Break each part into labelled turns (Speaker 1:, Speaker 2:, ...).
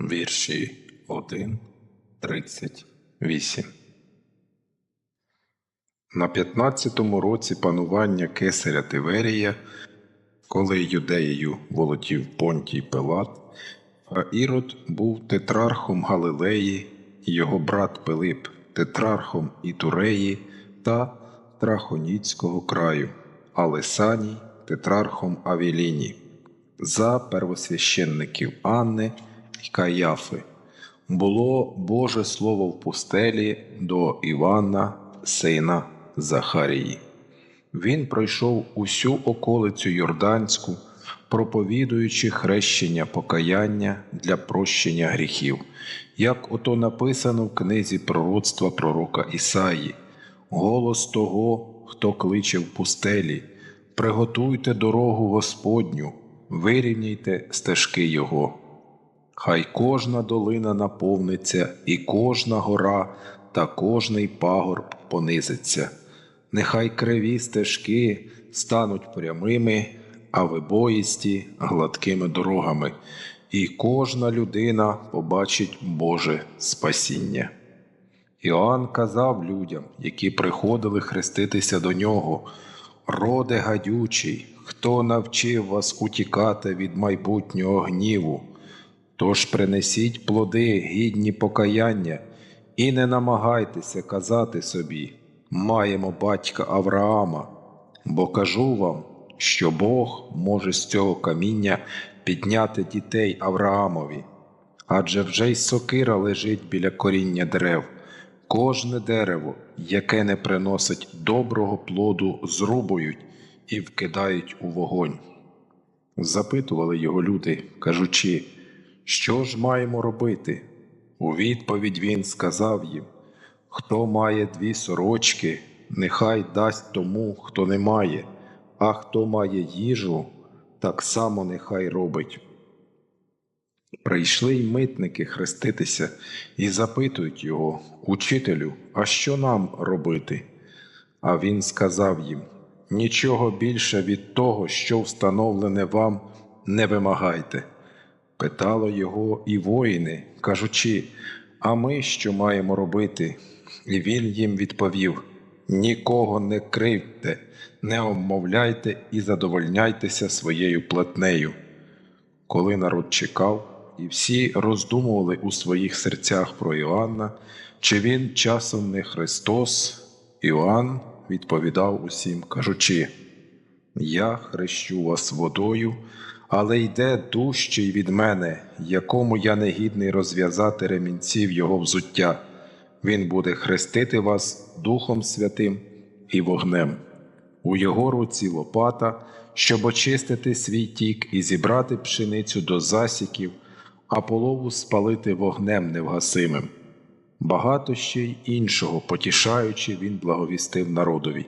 Speaker 1: Вірші 1, 38. На 15-му році панування кесаря Тиверія, коли юдеєю володів Понтій Пилат, а Ірод був тетрархом Галилеї, його брат Пилип тетрархом Ітуреї та Трахоніцького краю, а тетрархом Авіліні, за первосвященників Анни Каяфи. Було Боже Слово в пустелі до Івана, сина Захарії. Він пройшов усю околицю Йорданську, проповідуючи хрещення покаяння для прощення гріхів, як ото написано в книзі пророцтва пророка Ісаї, голос того, хто кличе в пустелі, приготуйте дорогу Господню, вирівняйте стежки Його. Хай кожна долина наповниться, і кожна гора та кожний пагорб понизиться. Нехай криві стежки стануть прямими, а вибоїсті гладкими дорогами, і кожна людина побачить Боже спасіння. Іоанн казав людям, які приходили хреститися до нього, роде гадючий, хто навчив вас утікати від майбутнього гніву. Тож принесіть плоди гідні покаяння, і не намагайтеся казати собі маємо батька Авраама, бо кажу вам, що Бог може з цього каміння підняти дітей Авраамові, адже вже й сокира лежить біля коріння дерев, кожне дерево, яке не приносить доброго плоду, зрубують і вкидають у вогонь. Запитували його люди, кажучи, що ж маємо робити? У відповідь він сказав їм Хто має дві сорочки, нехай дасть тому, хто не має, а хто має їжу, так само нехай робить. Прийшли й митники хреститися і запитують його, Учителю, а що нам робити? А він сказав їм Нічого більше від того, що встановлене вам, не вимагайте. Питало його і воїни, кажучи, а ми що маємо робити? І він їм відповів: Нікого не кривте, не обмовляйте і задовольняйтеся своєю платнею. Коли народ чекав, і всі роздумували у своїх серцях про Іоанна, чи він часом не Христос, Іоанн відповідав усім, кажучи: Я хрещу вас водою, але йде дужчий від мене, якому я не гідний розв'язати ремінців його взуття. Він буде хрестити вас Духом Святим і вогнем. У його руці лопата, щоб очистити свій тік і зібрати пшеницю до засіків, а полову спалити вогнем невгасимим. Багато ще й іншого, потішаючи, він благовістив народові.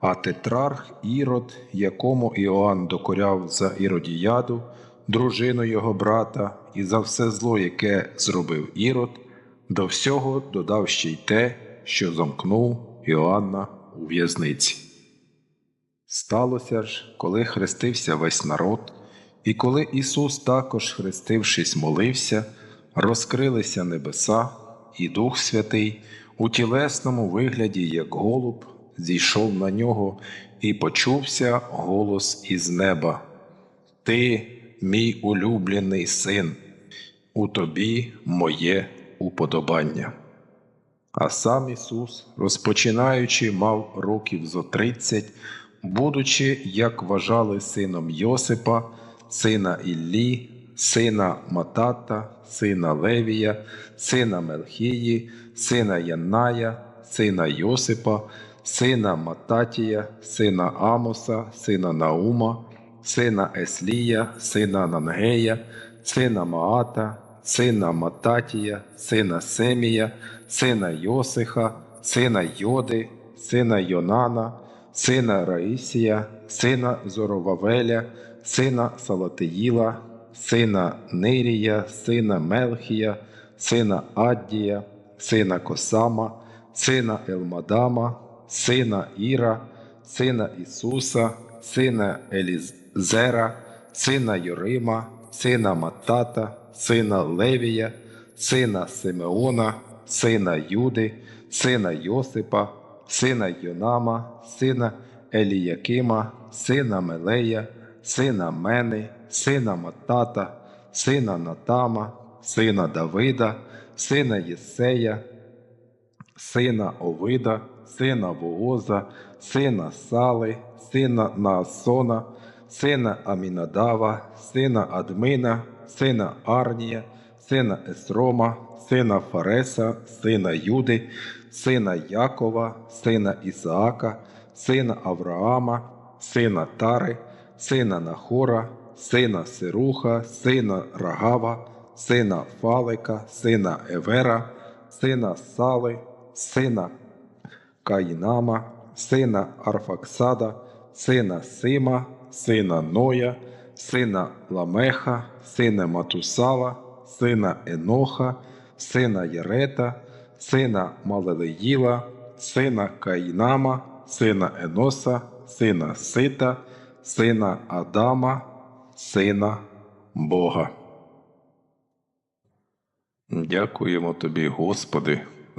Speaker 1: А тетрарх Ірод, якому Іоанн докоряв за Іродіяду, дружину його брата, і за все зло, яке зробив Ірод, до всього додав ще й те, що замкнув Іоанна у в'язниці. Сталося ж, коли хрестився весь народ, і коли Ісус також, хрестившись, молився, розкрилися небеса, і Дух Святий у тілесному вигляді, як голуб, зійшов на нього і почувся голос із неба. Ти, мій улюблений син, у тобі моє уподобання. А сам Ісус, розпочинаючи, мав років зо тридцять, будучи, як вважали сином Йосипа, сина Іллі, сина Матата, сина Левія, сина Мелхії, сина Янная, сина Йосипа, сина Мататія, сина Амоса, сина Наума, сина Еслія, сина Нангея, сина Маата, сина Мататія, сина Семія, сина Йосиха, сина Йоди, сина Йонана, сина Раїсія, сина Зоровавеля, сина Салатиїла, сина Нирія, сина Мелхія, сина Аддія, сина Косама, сина Елмадама, сина Іра, сина Ісуса, сина Елізера, сина Йорима, сина Матата, сина Левія, сина Симеона, сина Юди, сина Йосипа, сина Йонама, сина Еліякима, сина Мелея, сина Мени, сина Матата, сина Натама, сина Давида, сина Єсея, сина Овида, сина Вооза, сина Сали, сина Наасона, сина Амінадава, сина Админа, сина Арнія, сина Есрома, сина Фареса, сина Юди, сина Якова, сина Ісаака, сина Авраама, сина Тари, сина Нахора, сина Сируха, сина Рагава, сина Фалика, сина Евера, сина Сали, сина Каїнама, сина Арфаксада, сина Сима, сина Ноя, сина Ламеха, сина Матусала, сина Еноха, сина Ярета, сина Малелеїла, сина Каїнама, сина Еноса, сина Сита, сина Адама, сина Бога. Дякуємо тобі, Господи,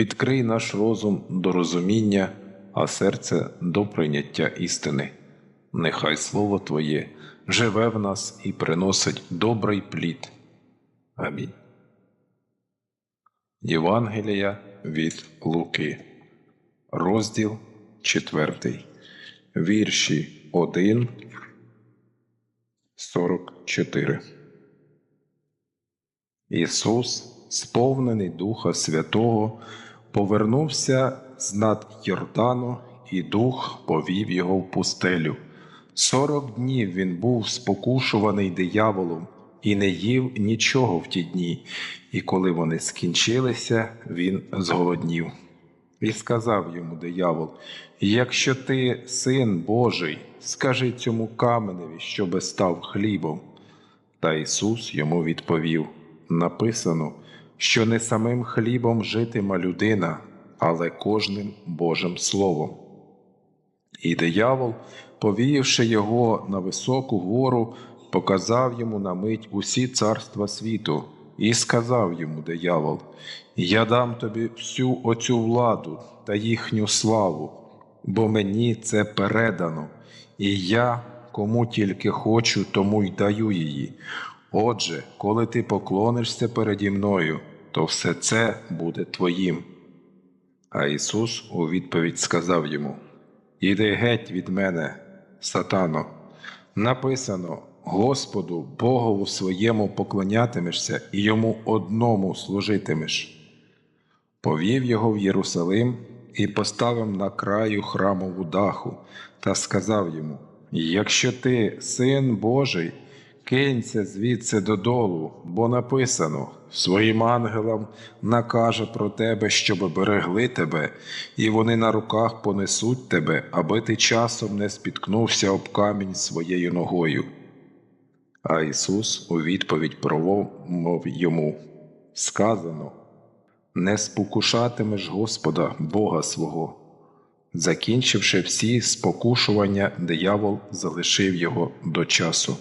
Speaker 1: відкрий наш розум до розуміння, а серце до прийняття істини. Нехай Слово Твоє живе в нас і приносить добрий плід. Амінь. Євангелія від Луки, розділ 4, вірші 1, 44. Ісус, сповнений Духа Святого, повернувся з над Йордану, і Дух повів його в пустелю. Сорок днів він був спокушуваний дияволом і не їв нічого в ті дні, і коли вони скінчилися, він зголоднів. І сказав йому диявол: Якщо ти син Божий, скажи цьому каменеві, щоби став хлібом. Та Ісус йому відповів: написано, що не самим хлібом житиме людина, але кожним Божим Словом. І диявол, повіявши його на високу гору, показав йому на мить усі царства світу, і сказав йому диявол: Я дам тобі всю оцю владу та їхню славу, бо мені це передано, і я, кому тільки хочу, тому й даю її. Отже, коли ти поклонишся переді мною, то все це буде твоїм. А Ісус у відповідь сказав йому: Іди геть від мене, сатано. Написано: Господу, Богову своєму поклонятимешся і йому одному служитимеш. Повів його в Єрусалим і поставив на краю храмову даху та сказав йому: Якщо ти син Божий, кинься звідси додолу, бо написано своїм ангелам накаже про тебе, щоб берегли тебе, і вони на руках понесуть тебе, аби ти часом не спіткнувся об камінь своєю ногою. А Ісус у відповідь промовив йому сказано Не спокушатимеш Господа Бога свого. Закінчивши всі спокушування, диявол залишив його до часу.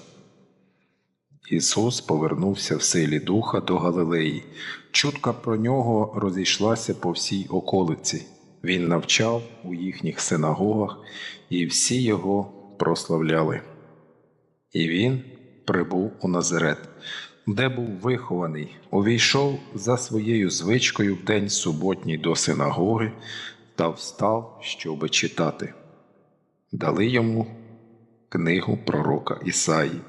Speaker 1: Ісус повернувся в силі духа до Галилеї. Чутка про нього розійшлася по всій околиці. Він навчав у їхніх синагогах, і всі його прославляли. І він прибув у Назарет, де був вихований, увійшов за своєю звичкою в день суботній до синагоги та встав, щоби читати. Дали йому книгу пророка Ісаї,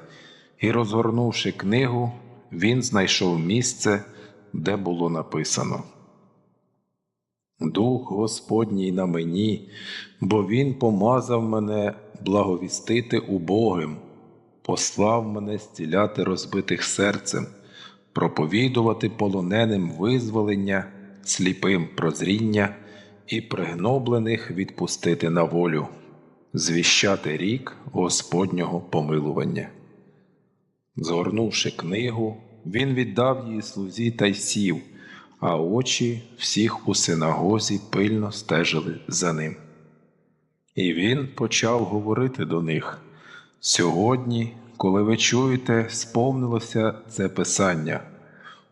Speaker 1: і, розгорнувши книгу, він знайшов місце, де було написано. Дух Господній на мені, бо Він помазав мене благовістити убогим, послав мене зціляти розбитих серцем, проповідувати полоненим визволення, сліпим прозріння і пригноблених відпустити на волю, звіщати рік Господнього помилування. Згорнувши книгу, він віддав її слузі та й сів, а очі всіх у синагозі пильно стежили за ним. І він почав говорити до них сьогодні, коли ви чуєте, сповнилося це писання.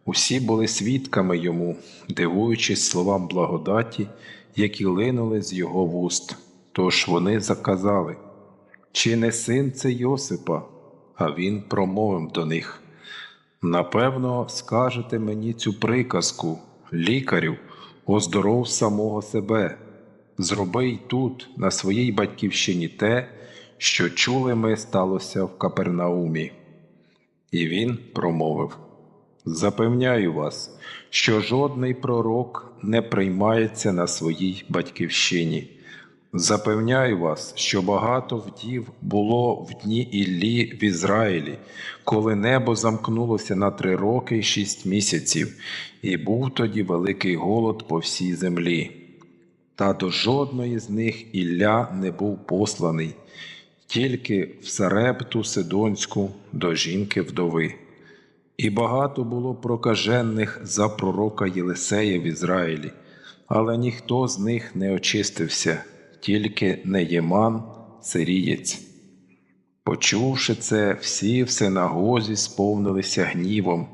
Speaker 1: Усі були свідками йому, дивуючись словам благодаті, які линули з його вуст. Тож вони заказали, чи не син це Йосипа? А він промовив до них. Напевно, скажете мені цю приказку, лікарю, оздоров самого себе, зроби й тут, на своїй батьківщині, те, що чули ми сталося в Капернаумі. І він промовив: Запевняю вас, що жодний пророк не приймається на своїй батьківщині. Запевняю вас, що багато вдів було в дні Іллі в Ізраїлі, коли небо замкнулося на три роки й шість місяців, і був тоді великий голод по всій землі. Та до жодної з них Ілля не був посланий, тільки в Сарепту Сидонську до жінки вдови. І багато було прокажених за пророка Єлисея в Ізраїлі, але ніхто з них не очистився тільки Неєман сирієць. Почувши це, всі в синагозі сповнилися гнівом,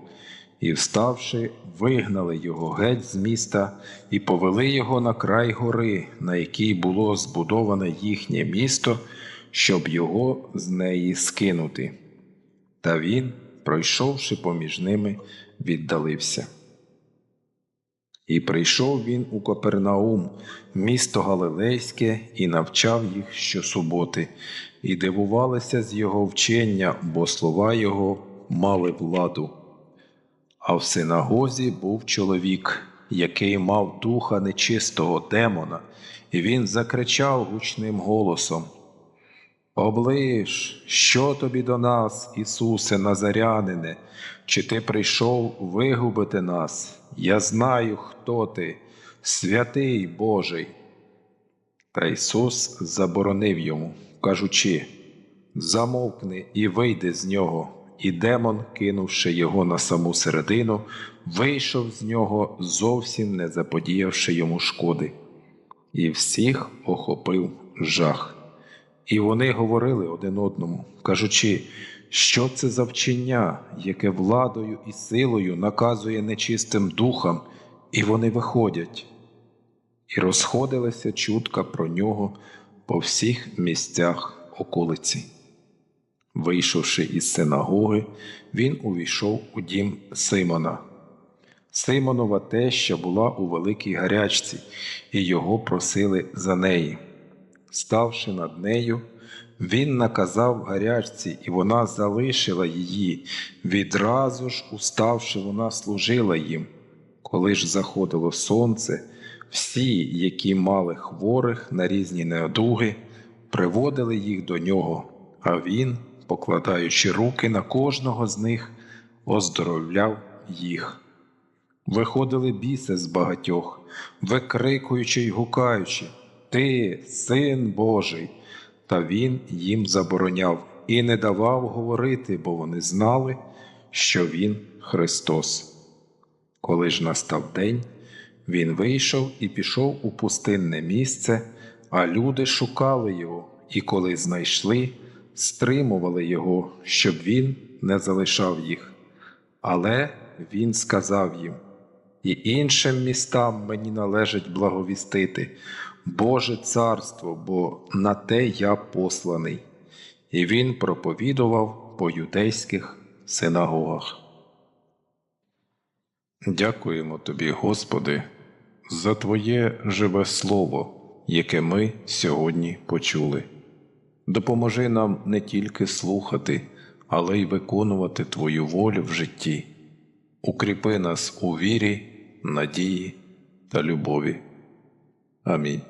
Speaker 1: і, вставши, вигнали його геть з міста і повели його на край гори, на якій було збудоване їхнє місто, щоб його з неї скинути. Та він, пройшовши поміж ними, віддалився. І прийшов він у Копернаум, місто Галилейське, і навчав їх щосуботи, і дивувалися з його вчення, бо слова його мали владу. А в синагозі був чоловік, який мав духа нечистого демона, і він закричав гучним голосом: Оближ, що тобі до нас, Ісусе Назарянине, чи ти прийшов вигубити нас? Я знаю, хто ти, святий Божий. Та Ісус заборонив йому, кажучи: Замовкни і вийди з нього. І демон, кинувши його на саму середину, вийшов з нього, зовсім не заподіявши йому шкоди, і всіх охопив жах. І вони говорили один одному, кажучи, що це за вчення, яке владою і силою наказує нечистим духам, і вони виходять. І розходилася чутка про нього по всіх місцях околиці. Вийшовши із синагоги, він увійшов у дім Симона. Симонова теща була у великій гарячці, і його просили за неї. Ставши над нею, він наказав гарячці, і вона залишила її. Відразу ж, уставши, вона служила їм. Коли ж заходило сонце, всі, які мали хворих на різні неодуги, приводили їх до нього, а він, покладаючи руки на кожного з них, оздоровляв їх. Виходили біси з багатьох, викрикуючи й гукаючи Ти, син Божий. Та він їм забороняв і не давав говорити, бо вони знали, що він Христос. Коли ж настав день, він вийшов і пішов у пустинне місце, а люди шукали його, і коли знайшли, стримували його, щоб він не залишав їх. Але він сказав їм: І іншим містам мені належить благовістити. Боже царство, бо на те я посланий, і він проповідував по юдейських синагогах. Дякуємо тобі, Господи, за Твоє живе Слово, яке ми сьогодні почули. Допоможи нам не тільки слухати, але й виконувати Твою волю в житті. Укріпи нас у вірі, надії та любові. Амінь.